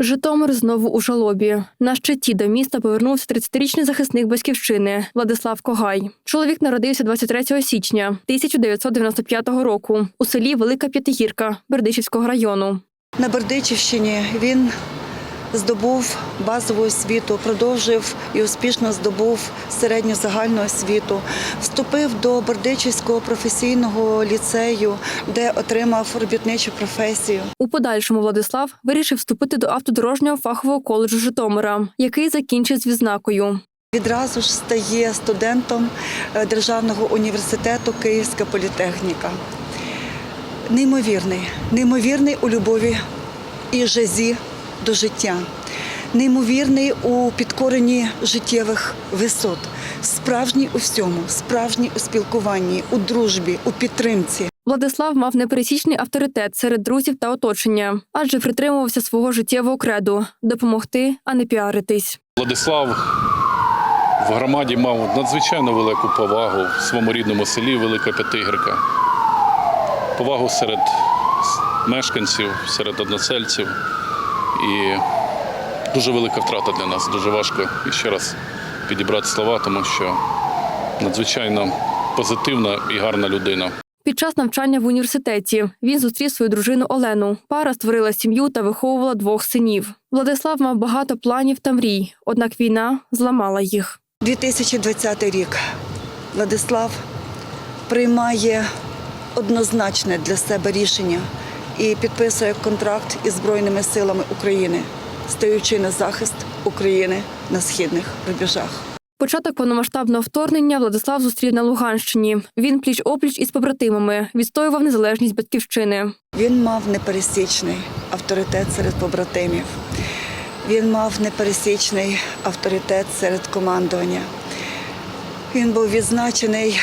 Житомир знову у жалобі. На щиті до міста повернувся 30-річний захисник батьківщини Владислав Когай. Чоловік народився 23 січня 1995 року у селі Велика П'ятигірка Бердичівського району. На Бердичівщині він здобув базову освіту, продовжив і успішно здобув середню загальну освіту. Вступив до Бердичівського професійного ліцею, де отримав робітничу професію. У подальшому Владислав вирішив вступити до автодорожнього фахового коледжу Житомира, який закінчив з відзнакою. Відразу ж стає студентом е, Державного університету Київська політехніка. Неймовірний, неймовірний у любові і жазі до життя, неймовірний у підкоренні життєвих висот, справжній у всьому, справжній у спілкуванні, у дружбі, у підтримці. Владислав мав непересічний авторитет серед друзів та оточення, адже притримувався свого життєвого креду допомогти, а не піаритись. Владислав в громаді мав надзвичайно велику повагу в своєму рідному селі Велика П'ятигірка. Повагу серед мешканців, серед односельців. І дуже велика втрата для нас. Дуже важко і ще раз підібрати слова, тому що надзвичайно позитивна і гарна людина. Під час навчання в університеті він зустрів свою дружину Олену. Пара створила сім'ю та виховувала двох синів. Владислав мав багато планів та мрій, однак війна зламала їх. 2020 рік Владислав приймає однозначне для себе рішення і підписує контракт із Збройними силами України, стаючи на захист України на східних рубежах. Початок повномасштабного вторгнення Владислав зустрів на Луганщині. Він пліч опліч із побратимами відстоював незалежність батьківщини. Він мав непересічний авторитет серед побратимів. Він мав непересічний авторитет серед командування. Він був відзначений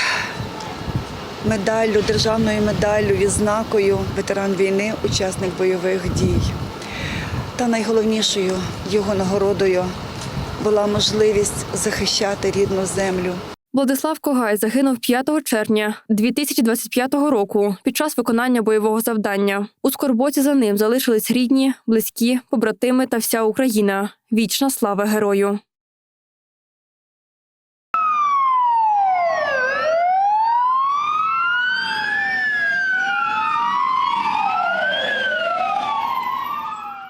медаллю, державною медаллю, відзнакою ветеран війни, учасник бойових дій. Та найголовнішою його нагородою була можливість захищати рідну землю. Владислав Когай загинув 5 червня 2025 року під час виконання бойового завдання. У скорботі за ним залишились рідні, близькі, побратими та вся Україна. Вічна слава герою.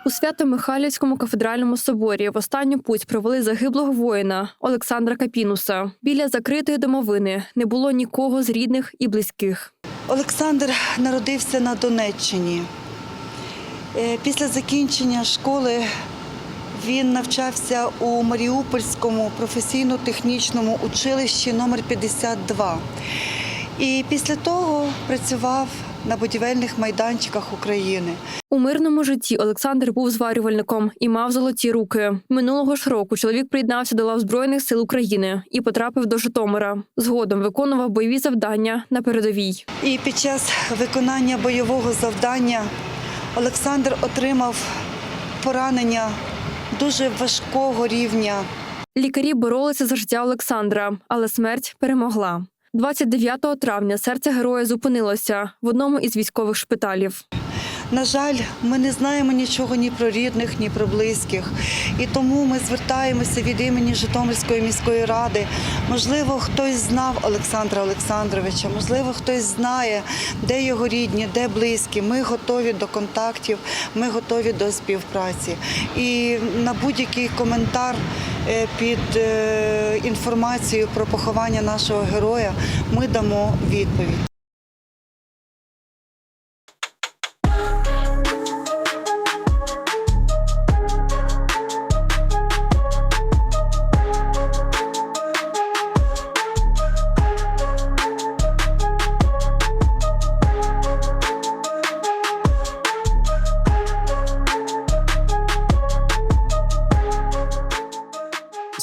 У Свято-Михайлівському кафедральному соборі в останню путь провели загиблого воїна Олександра Капінуса. Біля закритої домовини не було нікого з рідних і близьких. Олександр народився на Донеччині. Е, Після закінчення школи він навчався у Маріупольському професійно-технічному училищі номер 52 І після того працював на будівельних майданчиках України. У мирному житті Олександр був зварювальником і мав золоті руки. Минулого ж року чоловік приєднався до лав Збройних сил України і потрапив до Житомира. Згодом виконував бойові завдання на передовій. І під час виконання бойового завдання Олександр отримав поранення дуже важкого рівня. Лікарі боролися за життя Олександра, але смерть перемогла. 29 травня серце героя зупинилося в одному із військових шпиталів. На жаль, ми не знаємо нічого ні про рідних, ні про близьких. І тому ми звертаємося від імені Житомирської міської ради. Можливо, хтось знав Олександра Олександровича, можливо, хтось знає, де його рідні, де близькі. Ми готові до контактів, ми готові до співпраці. І на будь-який коментар під е, інформацією про поховання нашого героя ми дамо відповідь.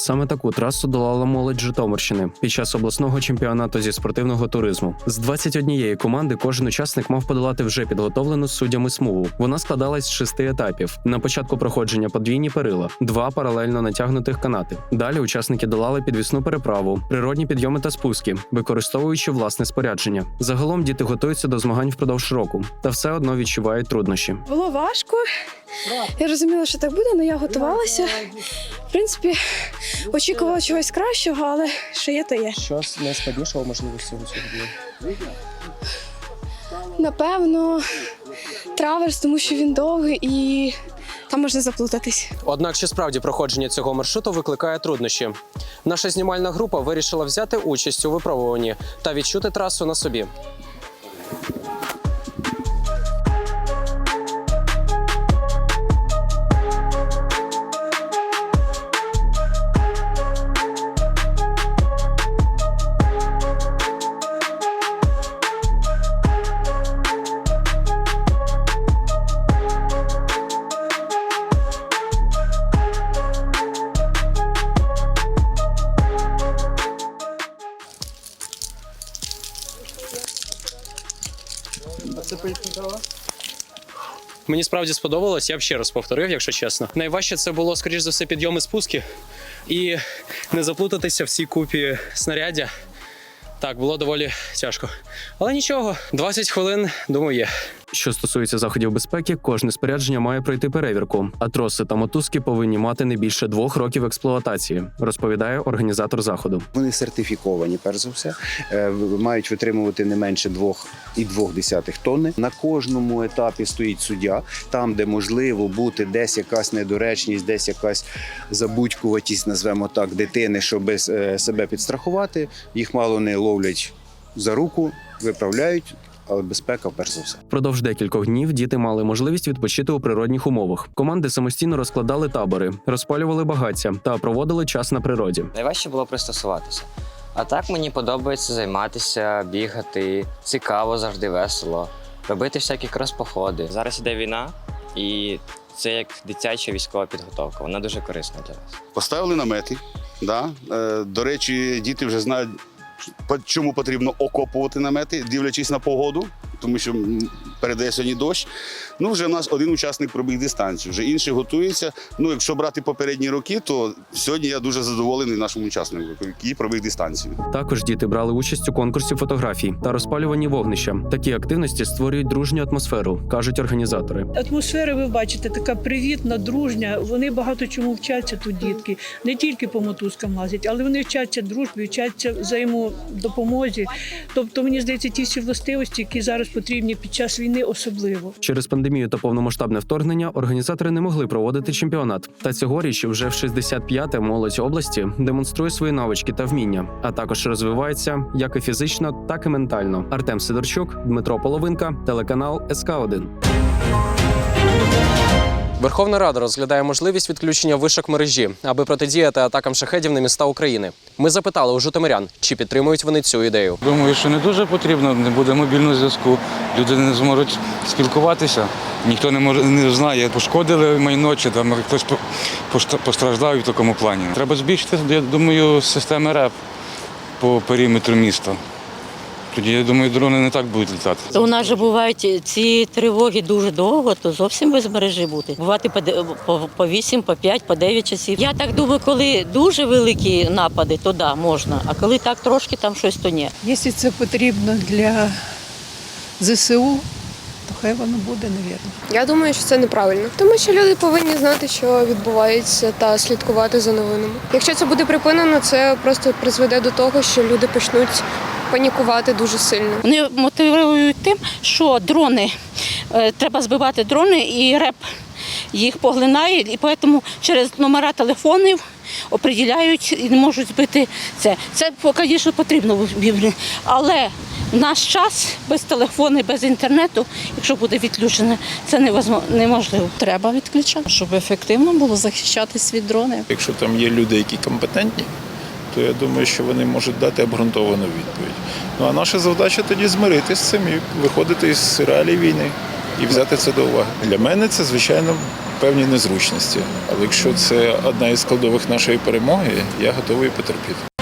Саме таку трасу долала молодь Житомирщини під час обласного чемпіонату зі спортивного туризму. З 21 команди кожен учасник мав подолати вже підготовлену суддями смугу. Вона складалась з шести етапів. На початку проходження подвійні перила, два паралельно натягнутих канати. Далі учасники долали підвісну переправу, природні підйоми та спуски, використовуючи власне спорядження. Загалом діти готуються до змагань впродовж року та все одно відчувають труднощі. Було важко. Я розуміла, що так буде, але я готувалася. Принципі, очікувала чогось кращого, але що є, то є. Що найскладнішого можливо з цього сьогодні? Напевно, траверс, тому що він довгий і там можна заплутатись. Однак, чи справді проходження цього маршруту викликає труднощі? Наша знімальна група вирішила взяти участь у випробуванні та відчути трасу на собі. Мені справді сподобалось, я б ще раз повторив, якщо чесно. Найважче це було, скоріш за все, підйоми спуски і не заплутатися в цій купі снаряддя. Так, було доволі тяжко. Але нічого, 20 хвилин, думаю, є. Що стосується заходів безпеки, кожне спорядження має пройти перевірку, а троси та мотузки повинні мати не більше двох років експлуатації, розповідає організатор заходу. Вони сертифіковані, перш за все, е, мають витримувати не менше 2,2 тонни. На кожному етапі стоїть суддя, там, де можливо бути десь якась недоречність, десь якась забудькуватість, назвемо так, дитини, щоб е, себе підстрахувати. Їх мало не ловлять за руку, виправляють, але безпека перш за все. Впродовж декількох днів діти мали можливість відпочити у природних умовах. Команди самостійно розкладали табори, розпалювали багаття та проводили час на природі. Найважче було пристосуватися. А так мені подобається займатися, бігати. Цікаво, завжди весело. Робити всякі крос-походи. Зараз іде війна, і це як дитяча військова підготовка. Вона дуже корисна для нас. Поставили намети. Да. Е, до речі, діти вже знають, чому потрібно окопувати намети, дивлячись на погоду, тому що передає сьогодні дощ. Ну, вже в нас один учасник пробіг дистанцію, вже інший готується. Ну, якщо брати попередні роки, то сьогодні я дуже задоволений нашому учаснику, який пробіг дистанцію. Також діти брали участь у конкурсі фотографій та розпалюванні вогнища. Такі активності створюють дружню атмосферу, кажуть організатори. Атмосфера, ви бачите, така привітна, дружня. Вони багато чому вчаться тут дітки. Не тільки по мотузкам лазять, але вони вчаться дружбі, вчаться взаємодопомозі. Тобто, мені здається, ті всі властивості, які зараз потрібні під час війни, особливо. Через пандемію та повномасштабне вторгнення організатори не могли проводити чемпіонат. Та цьогоріч вже в 65-те молодь області демонструє свої навички та вміння, а також розвивається як і фізично, так і ментально. Артем Сидорчук, Дмитро Половинка, телеканал СК 1 Верховна Рада розглядає можливість відключення вишок мережі, аби протидіяти атакам шахедів на міста України. Ми запитали у житомирян, чи підтримують вони цю ідею. Думаю, що не дуже потрібно, не буде мобільного зв'язку. Люди не зможуть спілкуватися. Ніхто не може не знає, пошкодили майно, чи там хтось постраждав в такому плані. Треба збільшити, я думаю, системи РЕП по периметру міста. Тоді, я думаю, дрони не так будуть літати. У нас же бувають ці тривоги дуже довго, то зовсім без мережі бути. Бувати по, по, по 8, по 5, по 9 часів. Я так думаю, коли дуже великі напади, то да, можна. А коли так трошки там щось, то ні. Якщо це потрібно для ЗСУ, то хай воно буде, навірно. Я думаю, що це неправильно, тому що люди повинні знати, що відбувається, та слідкувати за новинами. Якщо це буде припинено, це просто призведе до того, що люди почнуть панікувати дуже сильно. Вони мотивують тим, що дрони е, треба збивати дрони, і реп їх поглинає, і тому через номера телефонів оприділяють і не можуть збити це. Це, звісно, потрібно в Біблії. Але в наш час без телефону, без інтернету, якщо буде відключено, це неможливо. Треба відключати, щоб ефективно було захищатись від дронів. Якщо там є люди, які компетентні, то я думаю, що вони можуть дати обґрунтовану відповідь. Ну а наша завдача тоді змиритися з цим і виходити з реалій війни і взяти це до уваги. Для мене це звичайно певні незручності. Але якщо це одна із складових нашої перемоги, я готовий потерпіти.